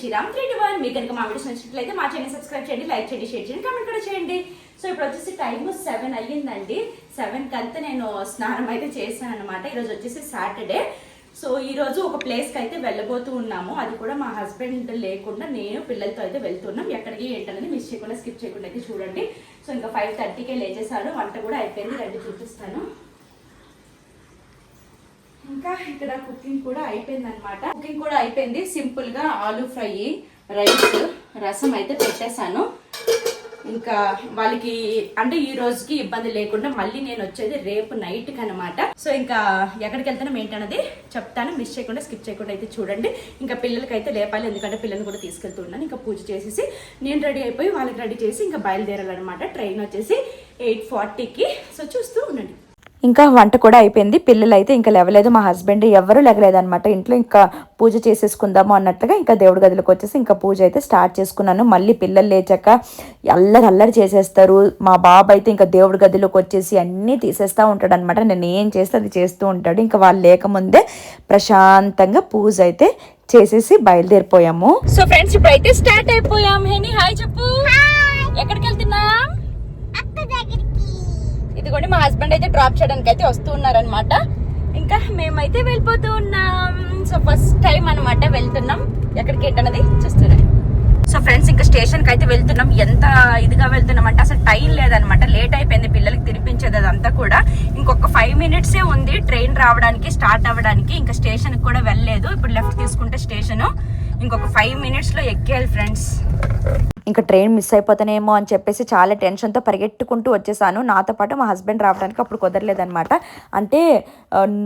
Sriram three to one. మీకు కనుక మా వీడియోస్ నచ్చినట్లయితే మా ఛానల్ సబ్స్క్రైబ్ చేయండి లైక్ చేయండి షేర్ చేయండి కామెంట్ కూడా చేయండి. సో ఇప్పుడు వచ్చేసి టైం సెవెన్ అయ్యిందండి. సెవెన్ కంతా నేను స్నానం అయితే చేశాను అనమాట ఈరోజు వచ్చేసి సాటర్డే సో ఈరోజు ఒక ప్లేస్కి అయితే వెళ్ళబోతూ ఉన్నాము. అది కూడా మా హస్బెండ్ లేకుండా నేను పిల్లలతో అయితే వెళ్తున్నాం. ఎక్కడికి ఏంటనేది మిస్ చేయకుండా స్కిప్ చేయకుండా అయితే చూడండి. సో ఇంకా ఫైవ్ థర్టీకే లేచేసాను వంట కూడా అయిపోయింది. రండి చూపిస్తాను. ఇంకా ఇక్కడ కుకింగ్ కూడా అయిపోయింది అనమాట కుకింగ్ కూడా అయిపోయింది. సింపుల్గా ఫ్రై రైస్ రసం అయితే పెట్టేశాను. ఇంకా వాళ్ళకి అంటే ఈ రోజుకి ఇబ్బంది లేకుండా మళ్ళీ నేను వచ్చేది రేపు నైట్కి అనమాట సో ఇంకా ఎక్కడికి వెళ్తాను ఏంటన్నది చెప్తాను. మిస్ చేయకుండా స్కిప్ చేయకుండా అయితే చూడండి. ఇంకా పిల్లలకి అయితే లేపాలి ఎందుకంటే పిల్లల్ని కూడా తీసుకెళ్తున్నాను ఇంకా పూజ చేసేసి నేను రెడీ అయిపోయి వాళ్ళకి రెడీ చేసి ఇంకా బయలుదేరాలన్నమాట. ట్రైన్ వచ్చేసి ఎయిట్ ఫార్టీకి సో చూస్తూ ఉండండి. ఇంకా వంట కూడా అయిపోయింది. పిల్లలు అయితే ఇంకా లేవలేదు. మా హస్బెండ్ ఎవరు లేగలేదు అనమాట ఇంట్లో ఇంకా పూజ చేసేసుకుందాము అన్నట్టుగా ఇంకా దేవుడి గదిలోకి వచ్చేసి ఇంకా పూజ అయితే స్టార్ట్ చేసుకున్నాను. మళ్ళీ పిల్లలు లేచాక అల్లరి అల్లరి చేసేస్తారు. మా బాబు అయితే ఇంకా దేవుడి గదిలోకి వచ్చేసి అన్నీ తీసేస్తూ ఉంటాడు అనమాట నేను ఏం చేస్తే అది చేస్తూ ఉంటాడు. ఇంకా వాళ్ళు లేకముందే ప్రశాంతంగా పూజ అయితే చేసేసి బయలుదేరిపోయాము. సో ఫ్రెండ్స్ ఇప్పుడు అయితే స్టార్ట్ అయిపోయాం. హేని హాయ్ చెప్పు. ఎక్కడికి వెళ్తున్నాం ఇదిగోండి మా హస్బెండ్ అయితే డ్రాప్ చేయడానికి అయితే వస్తూ ఉన్నారనమాట ఇంకా మేమైతే వెళ్ళిపోతూ ఉన్నాం. సో ఫస్ట్ టైం అనమాట వెళ్తున్నాం. ఎక్కడికి ఏంటన్నది? చూస్తున్నాం సో ఫ్రెండ్స్ ఇంకా స్టేషన్కి అయితే వెళ్తున్నాం. ఎంత ఇదిగా వెళ్తున్నాం అంటే అసలు టైం లేదనమాట లేట్ అయిపోయింది పిల్లలకి తినిపించేది అదంతా కూడా. ఇంకొక ఫైవ్ మినిట్సే ఉంది ట్రైన్ రావడానికి స్టార్ట్ అవ్వడానికి. ఇంకా స్టేషన్ కూడా వెళ్ళలేదు. ఇప్పుడు లెఫ్ట్ తీసుకుంటే స్టేషన్. ఇంకొక ఫైవ్ మినిట్స్లో ఎక్కేయాలి ఫ్రెండ్స్ ఇంకా ట్రైన్ మిస్ అయిపోతానేమో అని చెప్పేసి చాలా టెన్షన్తో పరిగెట్టుకుంటూ వచ్చేసాను. నాతో పాటు మా హస్బెండ్ రావడానికి అప్పుడు కుదరలేదనమాట అంటే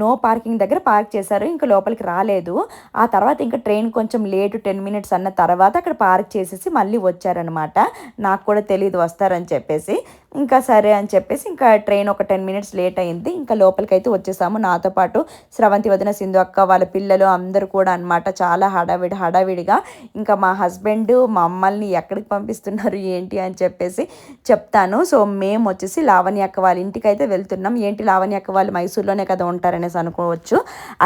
నో పార్కింగ్ దగ్గర పార్క్ చేశారు. ఇంకా లోపలికి రాలేదు. ఆ తర్వాత ఇంకా ట్రైన్ కొంచెం లేటు టెన్ మినిట్స్ అన్న తర్వాత అక్కడ పార్క్ చేసేసి మళ్ళీ వచ్చారనమాట నాకు కూడా తెలియదు వస్తారని చెప్పేసి. ఇంకా సరే అని చెప్పేసి ఇంకా ట్రైన్ ఒక టెన్ మినిట్స్ లేట్ అయింది. ఇంకా లోపలికైతే వచ్చేసాము. నాతో పాటు స్రవంతి వదిన సింధు అక్క వాళ్ళ పిల్లలు అందరూ కూడా అనమాట చాలా హడావిడి హడావిడిగా ఇంకా మా హస్బెండ్ మమ్మల్ని ఎక్కడికి పంపిస్తున్నారు ఏంటి అని చెప్పేసి చెప్తాను. సో మేము వచ్చేసి లావణ్య అక్క వాళ్ళ ఇంటికి అయితే వెళ్తున్నాం. ఏంటి లావణ్య అక్క వాళ్ళు మైసూర్లోనే కదా ఉంటారనేసి అనుకోవచ్చు.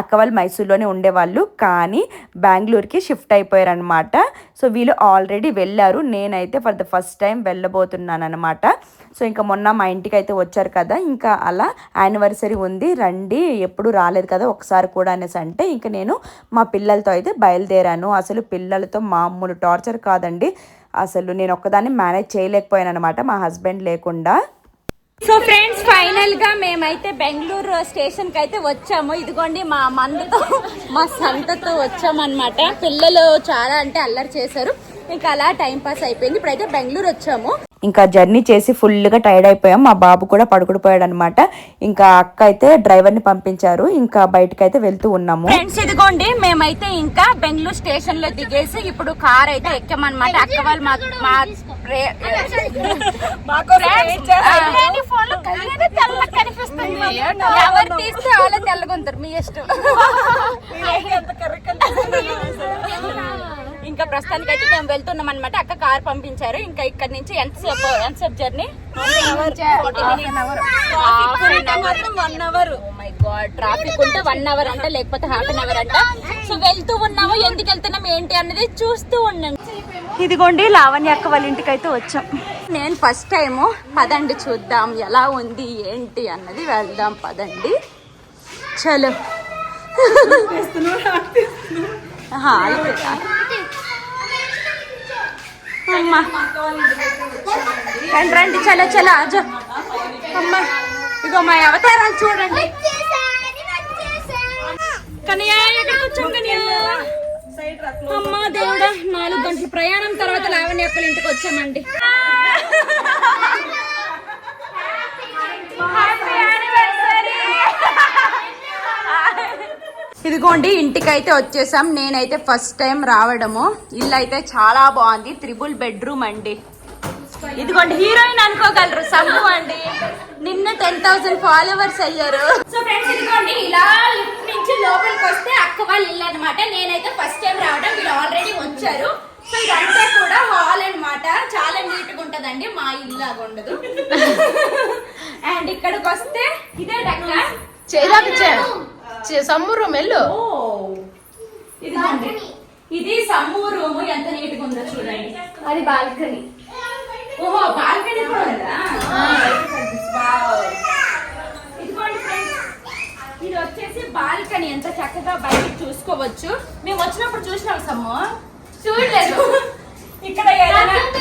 అక్క వాళ్ళు మైసూర్లోనే ఉండేవాళ్ళు. కానీ బెంగళూరుకి షిఫ్ట్ అయిపోయారనమాట సో వీళ్ళు ఆల్రెడీ వెళ్ళారు. నేనైతే ఫర్ ద ఫస్ట్ టైం వెళ్ళబోతున్నాను అనమాట సో ఇంకా మొన్న మా ఇంటికి అయితే వచ్చారు కదా ఇంకా అలా యానివర్సరీ ఉంది రండి ఎప్పుడు రాలేదు కదా ఒకసారి కూడా అనేసి అంటే ఇంకా నేను మా పిల్లలతో అయితే బయలుదేరాను. అసలు పిల్లలతో మామూలు టార్చర్ కాదండి. అసలు నేను ఒక్కదాన్ని మేనేజ్ చేయలేకపోయాను అనమాట మా హస్బెండ్ లేకుండా. సో ఫ్రెండ్స్ ఫైనల్గా మేమైతే బెంగళూరు స్టేషన్కి అయితే వచ్చాము. ఇదిగోండి మా మందుతో మా సంతతో వచ్చామన్నమాట. పిల్లలు చాలా అంటే అల్లరి చేశారు. ఇంకా అలా టైం పాస్ అయిపోయింది. ఇప్పుడైతే బెంగళూరు వచ్చాము. ఇంకా జర్నీ చేసి ఫుల్గా టైర్డ్ అయిపోయాం. మా బాబు కూడా పడుకుడిపోయాడు అనమాట ఇంకా అక్క అయితే డ్రైవర్ని పంపించారు. ఇంకా బయటకు అయితే వెళ్తూ ఉన్నాము. ఫ్రెండ్స్ ఇదిగోండి మేమైతే ఇంకా బెంగళూరు స్టేషన్లో దిగేసి ఇప్పుడు కార్ అయితే ఎక్కామన్నమాట. అక్క వాళ్ళు మా కనిపిస్తుంది. ఎవరు తీస్తే వాళ్ళే తెల్లగుంటారు. మీ ఇష్టం. ప్రస్తుతానికి అయితే మేము వెళ్తున్నాం అనమాట అక్క కార్ పంపించారు. ఇంకా ఇక్కడ నుంచి ఎంతసేపు ఎంతసేపు journey? One hour my god traffic ఉంటే వన్ అవర్ అంట లేకపోతే హాఫ్ అన్ అవర్ అంట. సో వెళ్తూ ఉన్నాము. ఎందుకు వెళ్తున్నాం ఏంటి అన్నది చూస్తూ ఉండండి. ఇదిగోండి లావణ్య అక్క వాళ్ళ ఇంటికి అయితే వచ్చాం. నేను ఫస్ట్ టైము పదండి చూద్దాం ఎలా ఉంది ఏంటి అన్నది వెళ్దాం పదండి. చలో? అమ్మా. రండి రండి చలో చలో అజో అమ్మా ఇగో మా అవతారాలు చూడండి. కనియా ఇక్కడ కూర్చోం కనియా. అమ్మా దేవుడా నాలుగు గంటల ప్రయాణం తర్వాత లావణ్య అక్కల ఇంటికి వచ్చామండి. ఇదిగోండి ఇంటికి అయితే వచ్చేసాం. నేనైతే ఫస్ట్ టైం రావడము. ఇల్లు అయితే చాలా బాగుంది. త్రిబుల్ బెడ్రూమ్ అండి. ఇదిగోండి హీరోయిన్ అనుకోగలరు. సంభు అండి. నిన్న టెన్ థౌసండ్ ఫాలోవర్స్ అయ్యారు. సో ఫ్రెండ్స్ ఇదిగోండి ఇలా లిఫ్ట్ నుంచి లోపలికి వస్తే అక్క వాళ్ళ ఇల్లు అనమాట నేనైతే ఫస్ట్ టైం రావడం. వీళ్ళు ఆల్రెడీ వచ్చారు. సో ఇదంతా కూడా హాల్ అన్నమాట. చాలా నీట్గా ఉంటదండి. మా ఇల్లు లాగా ఉండదు. అండ్ ఇక్కడికి వస్తే ఇదే డక్క. చేదాక సమ్మురు మెల్లు. ఓ ఇదిగోండి ఇది సమ్ము రూమ్ ఎంత నీట్గా ఉందో చూడండి. అది బాల్కనీ. ఓహో బాల్కనీ కూడా ఉందా. ఇది వచ్చేసి బాల్కనీ. ఎంత చక్కగా బయటికి చూసుకోవచ్చు. మేము వచ్చినప్పుడు చూసినాం సమ్ము. చూడలేదు. ఇక్కడ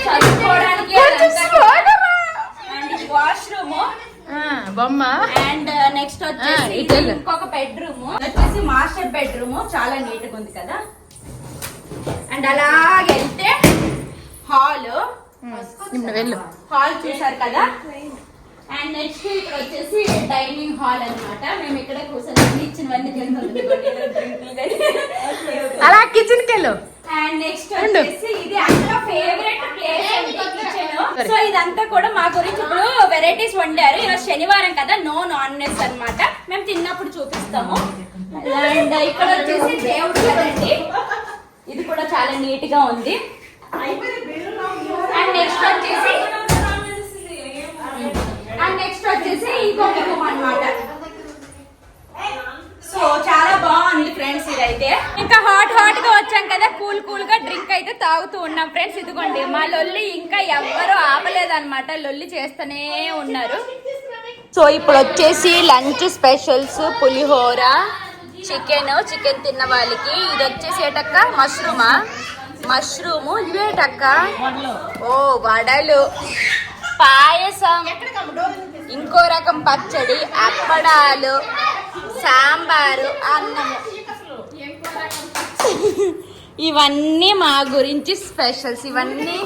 చదువుకోవడానికి వాష్రూమ్. బొమ్మ. అండ్ నెక్స్ట్ వచ్చేసి ఇటు వెళ్ళు. ఇంకొక బెడ్రూమ్ వచ్చేసి మాస్టర్ బెడ్రూమ్ చాలా నీట్గా ఉంది కదా? అండ్ అలాగే వెళ్తే హాల్ వెళ్ళు. హాల్ చూసారు కదా? అండ్ నెక్స్ట్ ఇక్కడ వచ్చేసి డైనింగ్ హాల్ అన్నమాట. మేము ఇక్కడ కూర్చొని ఇచ్చినవన్నీ అలా కిచెన్కి వెళ్ళు. And next. వచ్చేసి ఇది అందరూ ఫేవరెట్ ప్లేస్ కిచెన్ సో ఇదంతా కూడా మా గురించి ఇప్పుడు వెరైటీస్ వండారు. ఈరోజు శనివారం కదా నో నాన్ వెజ్ అన్నమాట. మేము తిన్నప్పుడు చూపిస్తాము. అండ్ ఇక్కడ వచ్చేసి దేవుడు కదండి. ఇది కూడా చాలా నీట్గా ఉంది. అండ్ నెక్స్ట్ వచ్చేసి అండ్ నెక్స్ట్ వచ్చేసి ఇంకొక రూమ్ అన్నమాట. సో చాలా బాగుంది ఫ్రెండ్స్ ఇదైతే. ఇంకా హాట్ హాట్గా వచ్చాం కదా కూల్ కూల్గా డ్రింక్ అయితే తాగుతూ ఉన్నాం. ఫ్రెండ్స్ ఇదిగోండి మా లొల్లి ఇంకా ఎవ్వరూ ఆపలేదన్నమాట లొల్లి చేస్తూనే ఉన్నారు. సో ఇప్పుడు వచ్చేసి లంచ్ స్పెషల్స్ పులిహోర చికెన్ చికెన్ తిన్న వాళ్ళకి. ఇది వచ్చేసి ఏటక్క? మష్రూమా? మష్రూము ఇవేటక్క ఓ వడలు. పాయసం. ఇంకో రకం పచ్చడి అప్పడాలు సాంబారు అన్నము. ఇవన్నీ మా గురించి స్పెషల్స్. ఇవన్నీ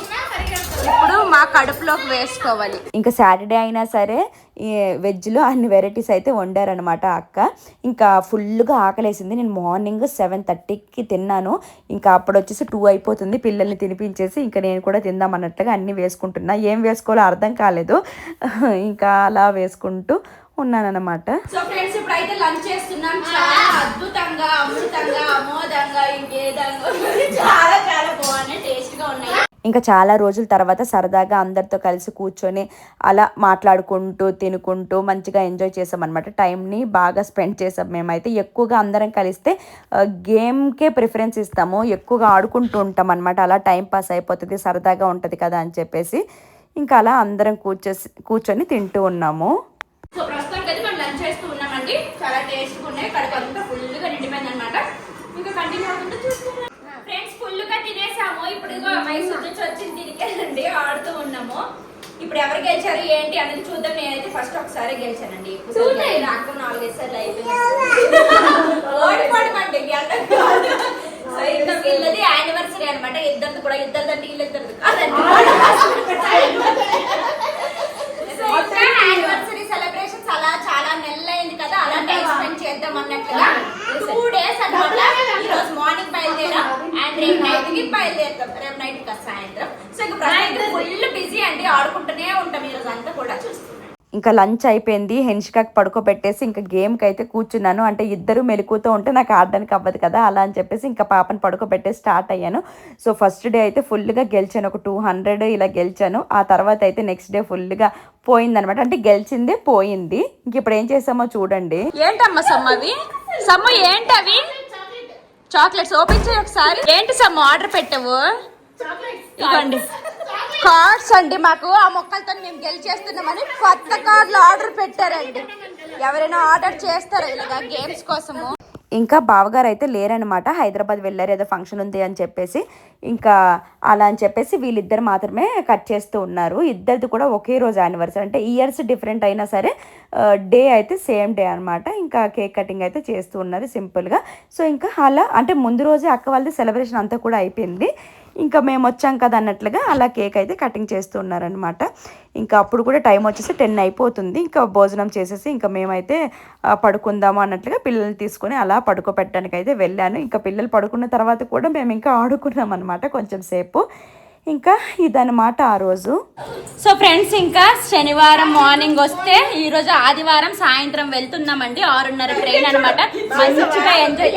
ఇప్పుడు మా కడుపులోకి వేసుకోవాలి. ఇంకా సాటర్డే అయినా సరే ఈ వెజ్లో అన్ని వెరైటీస్ అయితే వండారనమాట అక్క. ఇంకా ఫుల్గా ఆకలేసింది. నేను మార్నింగ్ సెవెన్ థర్టీకి తిన్నాను. ఇంకా అప్పుడు వచ్చేసి టూ అయిపోతుంది. పిల్లల్ని తినిపించేసి ఇంకా నేను కూడా తిందాం అన్నట్లుగా అన్నీ వేసుకుంటున్నా. ఏం వేసుకోవాలో అర్థం కాలేదు. ఇంకా అలా వేసుకుంటూ ఉన్నానన్నమాట. సో ఫ్రెండ్స్ ఇప్పుడు అయితే లంచ్ చేస్తున్నాం. చాలా అద్భుతంగా అమృతంగా అమోదంగా ఇంకేదంగా. చాలా చాలా బాగున్నాయి టేస్ట్గా ఉన్నాయి ఇంకా చాలా రోజుల తర్వాత సరదాగా అందరితో కలిసి కూర్చొని అలా మాట్లాడుకుంటూ తినుకుంటూ మంచిగా ఎంజాయ్ చేసాం అనమాట టైంని బాగా స్పెండ్ చేసాం మేమైతే. ఎక్కువగా అందరం కలిస్తే గేమ్కే ప్రిఫరెన్స్ ఇస్తాము. ఎక్కువగా ఆడుకుంటూ ఉంటాం అనమాట అలా టైం పాస్ అయిపోతుంది సరదాగా ఉంటుంది కదా అని చెప్పేసి. ఇంకా అలా అందరం కూర్చేసి కూర్చొని తింటూ ఉన్నాము సో ప్రస్తుతానికి అయితే మనం లంచ్ చేస్తూ ఉన్నామండి చాలా టేస్ట్గా ఉన్నాయి కడుపు అంతా ఫుల్గా నిండిపోయింది అనమాట ఇంకా కంటిన్యూ అవుతుంటే చూస్తున్నాం ఫ్రెండ్స్ ఫుల్గా తినేసాము మైసూర్ నుంచి వచ్చింది తిరిగేనండి ఆడుతూ ఉన్నాము. ఇప్పుడు ఎవరు గెలిచారు ఏంటి అనేది చూద్దాం. నేనైతే ఫస్ట్ ఒకసారి గెలిచానండి. నాకు నాలుగైదు సార్లు అయిపోయింది ఓడిపోవడమండి గెలడం కాదు. సో ఇంకా వీళ్ళది యానివర్సరీ అనమాట ఇద్దరిది కూడా ఇద్దరిదంటే వీళ్ళిద్దరిది యానివర్సరీ సెలబ్రేషన్స్ అలా చాలా నెలలైంది కదా అలా టైం స్పెండ్ చేద్దాం అన్నట్లుగా టూ డేస్ అన్నమాట. ఈ రోజు మార్నింగ్ బయలుదేరాం అండ్ రేపు నైట్కి బయలుదేరుతాం. రేపు నైట్కి సాయంత్రం. సో ఇంకా ఫుల్ బిజీ అండి ఆడుకుంటూనే ఉంటాం ఈ రోజు అంతా కూడా చూస్తున్నాం ఇంకా లంచ్ అయిపోయింది హెన్షికాకి పడుకోబెట్టేసి ఇంకా గేమ్కి అయితే కూర్చున్నాను. అంటే ఇద్దరు మెలుకుతూ ఉంటే నాకు ఆడడానికి అవ్వదు కదా అలా అని చెప్పేసి ఇంకా పాపని పడుకోబెట్టేసి స్టార్ట్ అయ్యాను. సో ఫస్ట్ డే అయితే ఫుల్గా గెలిచాను ఒక టూ హండ్రెడ్ ఇలా గెలిచాను. ఆ తర్వాత అయితే నెక్స్ట్ డే ఫుల్గా పోయిందనమాట. అంటే గెలిచిందే పోయింది. ఇంక ఇప్పుడు ఏం చేసామో చూడండి. ఏంటమ్మా సమ్మ అవి? సమ్మ ఏంటవి చాక్లెట్స్ ఓపెన్ చేయి ఒకసారి. ఏంటి సమ్మ ఆర్డర్ పెట్టావు? ఇవ్వండి. కార్డ్స్ అండి మాకు. ఆ మొక్కలతో మేము గెలిచేస్తున్నామని కొత్త కార్డులు ఆర్డర్ పెట్టారండి. ఎవరైనా ఆర్డర్ చేస్తారా ఇలాగా గేమ్స్ కోసము? ఇంకా బావగారు అయితే లేరనమాట హైదరాబాద్ వెళ్ళారు ఏదో ఫంక్షన్ ఉంది అని చెప్పేసి. ఇంకా అలా అని చెప్పేసి వీళ్ళిద్దరు మాత్రమే కట్ చేస్తూ ఉన్నారు. ఇద్దరిది కూడా ఒకే రోజు యానివర్సరీ అంటే ఇయర్స్ డిఫరెంట్ అయినా సరే డే అయితే సేమ్ డే అనమాట ఇంకా కేక్ కటింగ్ అయితే చేస్తూ ఉన్నారు సింపుల్గా. సో ఇంకా అలా అంటే ముందు రోజే అక్క వాళ్ళది సెలబ్రేషన్ అంతా కూడా అయిపోయింది. ఇంకా మేము వచ్చాం కదా అన్నట్లుగా అలా కేక్ అయితే కటింగ్ చేస్తూ ఉన్నారనమాట ఇంకా అప్పుడు కూడా టైం వచ్చేసి టెన్ అయిపోతుంది. ఇంకా భోజనం చేసేసి ఇంకా మేమైతే పడుకుందాము అన్నట్లుగా పిల్లల్ని తీసుకొని అలా పడుకోబెట్టడానికి అయితే వెళ్ళాను. ఇంకా పిల్లలు పడుకున్న తర్వాత కూడా మేము ఇంకా ఆడుకున్నాం అనమాట కొంచెం సేపు. ఇంకా ఇదన్నమాట ఆ రోజు. సో ఫ్రెండ్స్ ఇంకా శనివారం మార్నింగ్ వస్తే ఈ రోజు ఆదివారం సాయంత్రం వెళ్తున్నామండి ఆరున్నర ట్రైన్ అనమాట మంచిగా ఎంజాయ్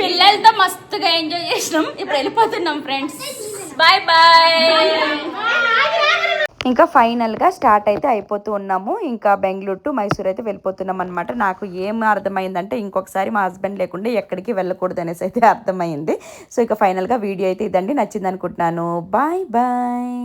పిల్లలతో మస్తుగా ఎంజాయ్ చేసినాం. ఇప్పుడు వెళ్ళిపోతున్నాం ఫ్రెండ్స్. Bye bye. ఇంకా ఫైనల్గా స్టార్ట్ అయితే అయిపోతూ ఉన్నాము. ఇంకా బెంగళూరు టు మైసూర్ అయితే వెళ్ళిపోతున్నాం అనమాట నాకు ఏం అర్థమైందంటే ఇంకొకసారి మా హస్బెండ్ లేకుండా ఎక్కడికి వెళ్ళకూడదు అనేసి అయితే అర్థమైంది. సో ఇక ఫైనల్గా వీడియో అయితే ఇదండి. నచ్చింది అనుకుంటున్నాను బాయ్ బాయ్.